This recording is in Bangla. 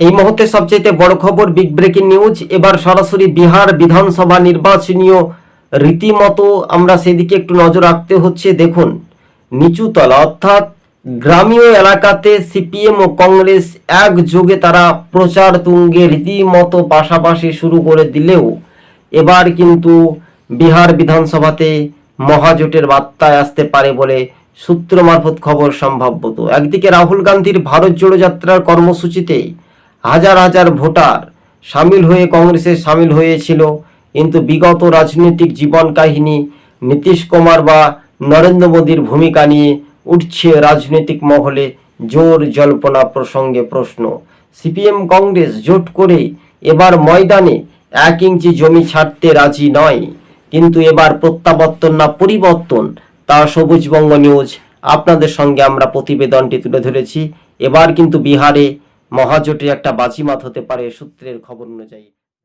এই মুহূর্তে সবচেয়ে বড় খবর বিগ ব্রেকিং নিউজ এবার সরাসরি বিহার বিধানসভা নির্বাচনীয় রীতিমতো আমরা সেদিকে একটু নজর রাখতে হচ্ছে। দেখুন, নিচুতলা অর্থাৎ গ্রামীয় এলাকাতে সিপিএম ও কংগ্রেস একযোগে তারা প্রচার তুঙ্গে রীতিমতো পাশাপাশি শুরু করে দিলেও এবার কিন্তু বিহার বিধানসভাতে মহাজোটের বার্তায় আসতে পারে বলে সূত্র মারফত খবর সম্ভাব্যত একদিকে রাহুল গান্ধীর ভারত জোড়ো যাত্রার কর্মসূচিতে হাজার হাজার ভোটার সামিল হয়ে কংগ্রেসে সামিল হয়েছিল। কিন্তু বিগত রাজনৈতিক জীবন কাহিনী নীতিশ কুমার বা নরেন্দ্র মোদীর ভূমিকা নিয়ে উঠছে রাজনৈতিক মহলে জোর জল্পনা প্রসঙ্গে প্রশ্ন। সিপিএম কংগ্রেস জোট করে এবার ময়দানে এক ইঞ্চি জমি ছাড়তে রাজি নয়। কিন্তু এবার প্রত্যাবর্তন না পরিবর্তন, তা সবুজবঙ্গ নিউজ। আপনাদের সঙ্গে আমরা প্রতিবেদনটি তুলে ধরেছি। এবার কিন্তু বিহারে মহাজোটে একটা বাজিমাত হতে পারে সূত্রের খবর অনুযায়ী।